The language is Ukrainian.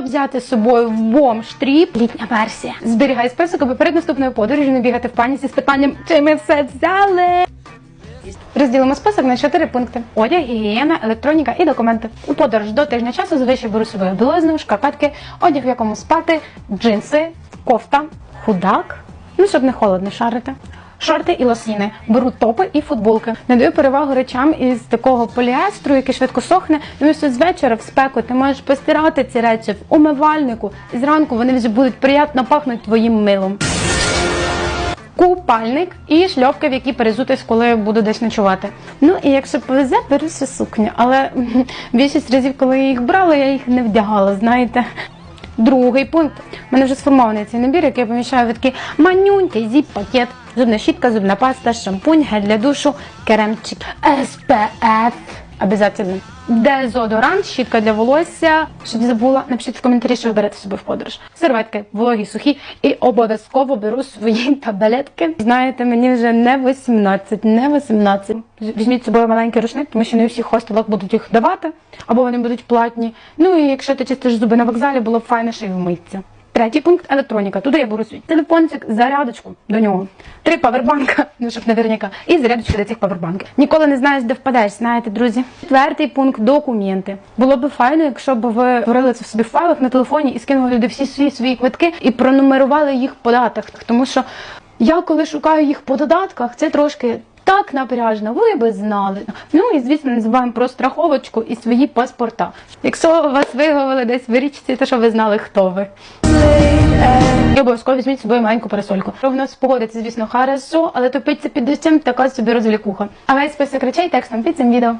Взяти з собою в бомж тріп? Літня версія. Зберігай список, аби перед наступною подорожю не бігати в паніці з питанням, чи ми все взяли. Розділимо список на чотири пункти: одяг, гігієна, електроніка і документи. У подорож до тижня часу зазвичай беру собою білизну, шкарпетки, одяг, в якому спати, джинси, кофта, худак. Ну, щоб не холодно шарити. Шорти і лосіни. Беру топи і футболки. Надаю перевагу речам із такого поліестру, який швидко сохне. Тому що з вечора в спеку ти можеш постирати ці речі в умивальнику, і зранку вони вже будуть приємно пахнути твоїм милом купальник і шльопки, в які перезутись, коли буду десь ночувати. Ну і якщо повезе, беру ще сукню. Але більшість разів, коли я їх брала, я їх не вдягала, знаєте. Другий пункт. У мене вже сформований цей набір, який я поміщаю в такий манюнький зіп-пакет. Зубна щітка, зубна паста, шампунь, гель для душу, керемчик, SPF. Обязательно. Дезодорант, щітка для волосся. Щоб не забула, напишіть в коментарі, що ви берете з собою в подорож. Серветки, вологі, сухі, і обов'язково беру свої таблетки. Знаєте, мені вже не 18, не 18. Візьміть з собою маленький рушник, тому що не у всіх хостелах будуть їх давати, або вони будуть платні. Ну і якщо ти чистиш зуби на вокзалі, було б файно, що й вмитися. Третій пункт електроніка. Туди я беру свій телефончик, зарядочку до нього, три павербанка, ну щоб наверняка, і зарядочки до цих павербанків. Ніколи не знаєш, де впадеш, знаєте, друзі. Четвертий пункт документи. Було б файно, якщо б ви створили це в собі в файлах на телефоні і скинули туди всі свої свої квитки і пронумерували їх по датах. Тому що я коли шукаю їх по додатках, це трошки. Так напряжно, ви би знали. Ну і звісно, не забуваємо про страховочку і свої паспорта. Якщо вас виявили десь в річці, то що ви знали, хто ви. І обов'язково візьміть з собою маленьку парасольку. Ровно спогодиться, звісно, хорошо, але топиться під дощем така собі розвлікуха. А весь список речей текстом під цим відео.